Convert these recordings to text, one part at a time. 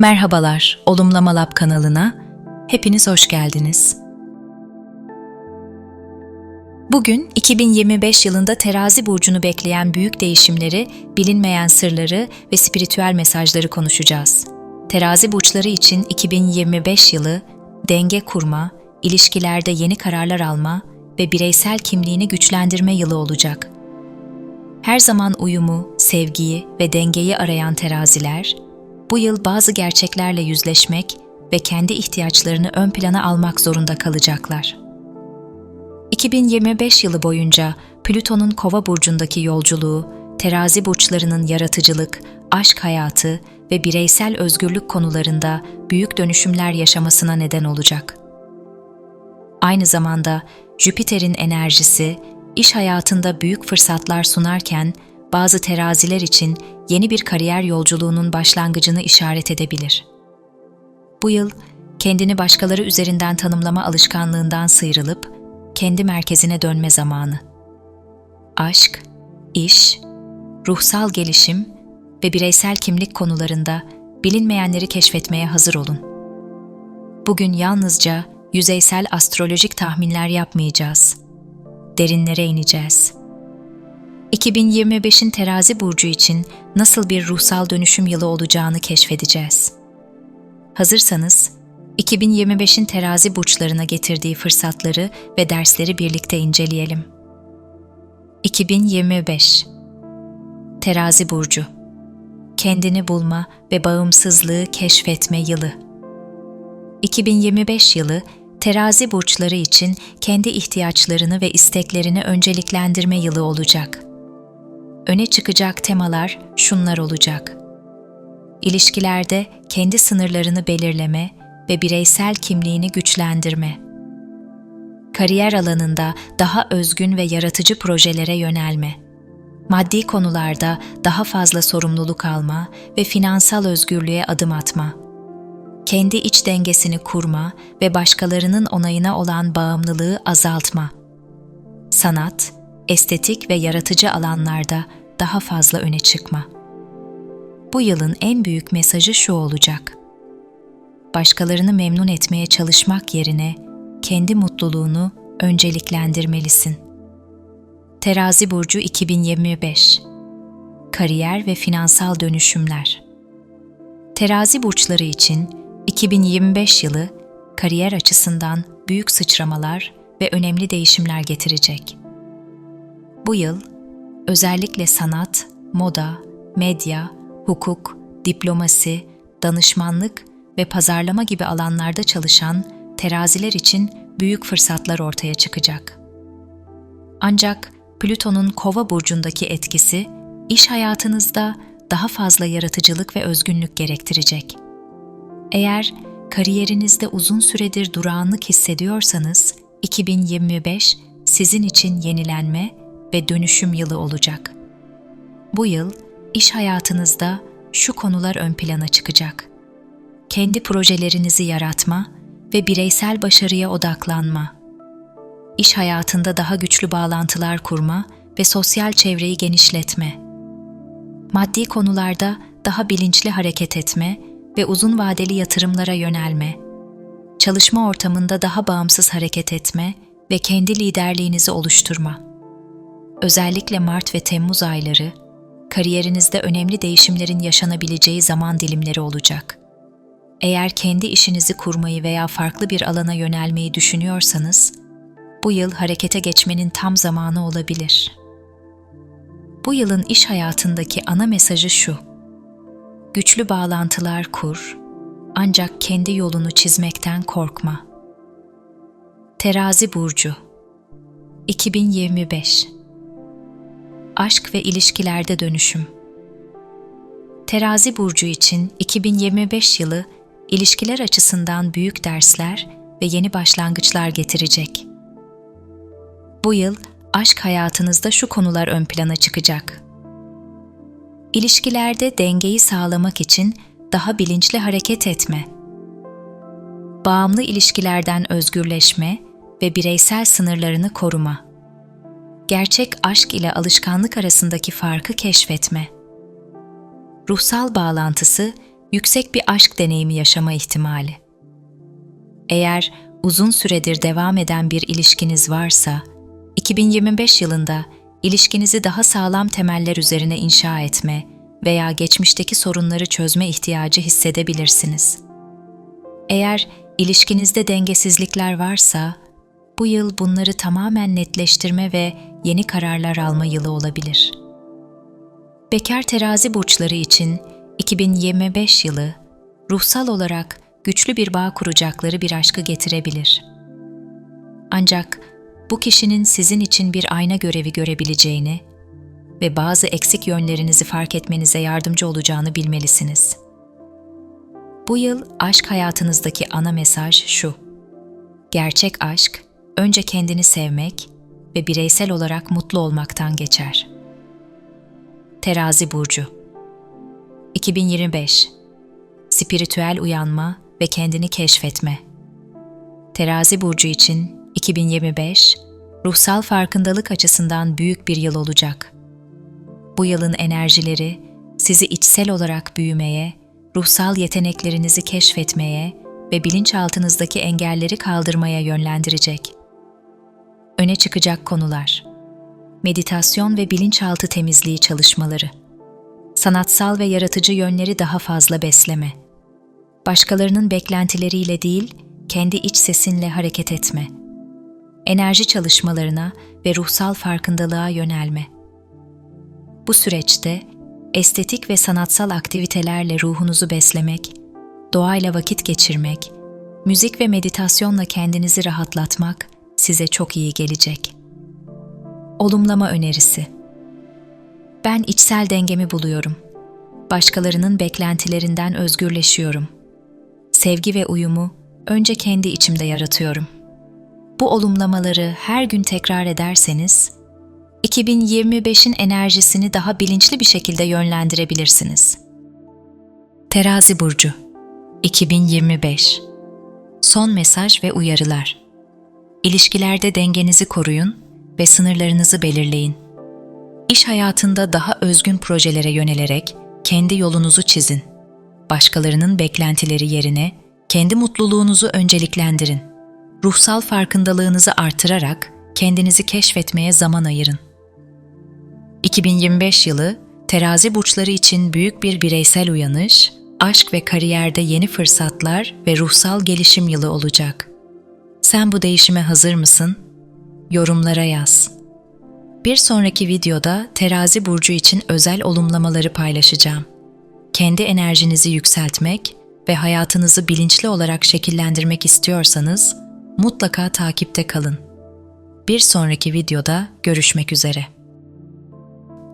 Merhabalar, Olumlama Lab kanalına hepiniz hoş geldiniz. Bugün 2025 yılında terazi burcunu bekleyen büyük değişimleri, bilinmeyen sırları ve spiritüel mesajları konuşacağız. Terazi burçları için 2025 yılı denge kurma, ilişkilerde yeni kararlar alma ve bireysel kimliğini güçlendirme yılı olacak. Her zaman uyumu, sevgiyi ve dengeyi arayan teraziler, bu yıl bazı gerçeklerle yüzleşmek ve kendi ihtiyaçlarını ön plana almak zorunda kalacaklar. 2025 yılı boyunca Plüton'un Kova burcundaki yolculuğu, terazi burçlarının yaratıcılık, aşk hayatı ve bireysel özgürlük konularında büyük dönüşümler yaşamasına neden olacak. Aynı zamanda Jüpiter'in enerjisi iş hayatında büyük fırsatlar sunarken bazı teraziler için yeni bir kariyer yolculuğunun başlangıcını işaret edebilir. Bu yıl kendini başkaları üzerinden tanımlama alışkanlığından sıyrılıp kendi merkezine dönme zamanı. Aşk, iş, ruhsal gelişim ve bireysel kimlik konularında bilinmeyenleri keşfetmeye hazır olun. Bugün yalnızca yüzeysel astrolojik tahminler yapmayacağız. Derinlere ineceğiz. 2025'in terazi burcu için nasıl bir ruhsal dönüşüm yılı olacağını keşfedeceğiz. Hazırsanız, 2025'in terazi burçlarına getirdiği fırsatları ve dersleri birlikte inceleyelim. 2025 Terazi burcu Kendini bulma ve bağımsızlığı keşfetme yılı. 2025 yılı terazi burçları için kendi ihtiyaçlarını ve isteklerini önceliklendirme yılı olacak. Öne çıkacak temalar şunlar olacak. İlişkilerde kendi sınırlarını belirleme ve bireysel kimliğini güçlendirme. Kariyer alanında daha özgün ve yaratıcı projelere yönelme. Maddi konularda daha fazla sorumluluk alma ve finansal özgürlüğe adım atma. Kendi iç dengesini kurma ve başkalarının onayına olan bağımlılığı azaltma. Sanat, estetik ve yaratıcı alanlarda daha fazla öne çıkma. Bu yılın en büyük mesajı şu olacak başkalarını memnun etmeye çalışmak yerine kendi mutluluğunu önceliklendirmelisin. Terazi burcu 2025 Kariyer ve finansal dönüşümler. Terazi burçları için 2025 yılı kariyer açısından büyük sıçramalar ve önemli değişimler getirecek. Bu yıl özellikle sanat, moda, medya, hukuk, diplomasi, danışmanlık ve pazarlama gibi alanlarda çalışan teraziler için büyük fırsatlar ortaya çıkacak. Ancak Plüton'un Kova burcundaki etkisi iş hayatınızda daha fazla yaratıcılık ve özgünlük gerektirecek. Eğer kariyerinizde uzun süredir durağanlık hissediyorsanız 2025 sizin için yenilenme ve dönüşüm yılı olacak. Bu yıl iş hayatınızda şu konular ön plana çıkacak kendi projelerinizi yaratma ve bireysel başarıya odaklanma. İş hayatında daha güçlü bağlantılar kurma ve sosyal çevreyi genişletme. Maddi konularda daha bilinçli hareket etme ve uzun vadeli yatırımlara yönelme. Çalışma ortamında daha bağımsız hareket etme ve kendi liderliğinizi oluşturma. Özellikle Mart ve Temmuz ayları kariyerinizde önemli değişimlerin yaşanabileceği zaman dilimleri olacak. Eğer kendi işinizi kurmayı veya farklı bir alana yönelmeyi düşünüyorsanız, bu yıl harekete geçmenin tam zamanı olabilir. Bu yılın iş hayatındaki ana mesajı şu. Güçlü bağlantılar kur, ancak kendi yolunu çizmekten korkma. Terazi burcu 2025 Aşk ve ilişkilerde dönüşüm Terazi burcu için 2025 yılı ilişkiler açısından büyük dersler ve yeni başlangıçlar getirecek. Bu yıl aşk hayatınızda şu konular ön plana çıkacak. İlişkilerde dengeyi sağlamak için daha bilinçli hareket etme. Bağımlı ilişkilerden özgürleşme ve bireysel sınırlarını koruma. Gerçek aşk ile alışkanlık arasındaki farkı keşfetme. Ruhsal bağlantısı yüksek bir aşk deneyimi yaşama ihtimali. Eğer uzun süredir devam eden bir ilişkiniz varsa, 2025 yılında ilişkinizi daha sağlam temeller üzerine inşa etme veya geçmişteki sorunları çözme ihtiyacı hissedebilirsiniz. Eğer ilişkinizde dengesizlikler varsa, bu yıl bunları tamamen netleştirme ve yeni kararlar alma yılı olabilir. Bekar terazi burçları için 2025 yılı ruhsal olarak güçlü bir bağ kuracakları bir aşkı getirebilir. Ancak bu kişinin sizin için bir ayna görevi görebileceğini ve bazı eksik yönlerinizi fark etmenize yardımcı olacağını bilmelisiniz. Bu yıl aşk hayatınızdaki ana mesaj şu. Gerçek aşk önce kendini sevmek ve bireysel olarak mutlu olmaktan geçer. Terazi burcu 2025 Spiritüel uyanma ve kendini keşfetme. Terazi burcu için 2025 ruhsal farkındalık açısından büyük bir yıl olacak. Bu yılın enerjileri sizi içsel olarak büyümeye, ruhsal yeteneklerinizi keşfetmeye ve bilinçaltınızdaki engelleri kaldırmaya yönlendirecek. Öne çıkacak konular: meditasyon ve bilinçaltı temizliği çalışmaları, sanatsal ve yaratıcı yönleri daha fazla besleme, başkalarının beklentileriyle değil, kendi iç sesinle hareket etme, enerji çalışmalarına ve ruhsal farkındalığa yönelme. Bu süreçte estetik ve sanatsal aktivitelerle ruhunuzu beslemek, doğayla vakit geçirmek, müzik ve meditasyonla kendinizi rahatlatmak size çok iyi gelecek. Olumlama önerisi Ben içsel dengemi buluyorum. Başkalarının beklentilerinden özgürleşiyorum. Sevgi ve uyumu önce kendi içimde yaratıyorum. Bu olumlamaları her gün tekrar ederseniz, 2025'in enerjisini daha bilinçli bir şekilde yönlendirebilirsiniz. Terazi burcu 2025 Son mesaj ve uyarılar. İlişkilerde dengenizi koruyun ve sınırlarınızı belirleyin. İş hayatında daha özgün projelere yönelerek kendi yolunuzu çizin. Başkalarının beklentileri yerine kendi mutluluğunuzu önceliklendirin. Ruhsal farkındalığınızı artırarak kendinizi keşfetmeye zaman ayırın. 2025 yılı terazi burçları için büyük bir bireysel uyanış, aşk ve kariyerde yeni fırsatlar ve ruhsal gelişim yılı olacak. Sen bu değişime hazır mısın? Yorumlara yaz. Bir sonraki videoda terazi burcu için özel olumlamaları paylaşacağım. Kendi enerjinizi yükseltmek ve hayatınızı bilinçli olarak şekillendirmek istiyorsanız mutlaka takipte kalın. Bir sonraki videoda görüşmek üzere.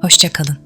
Hoşçakalın.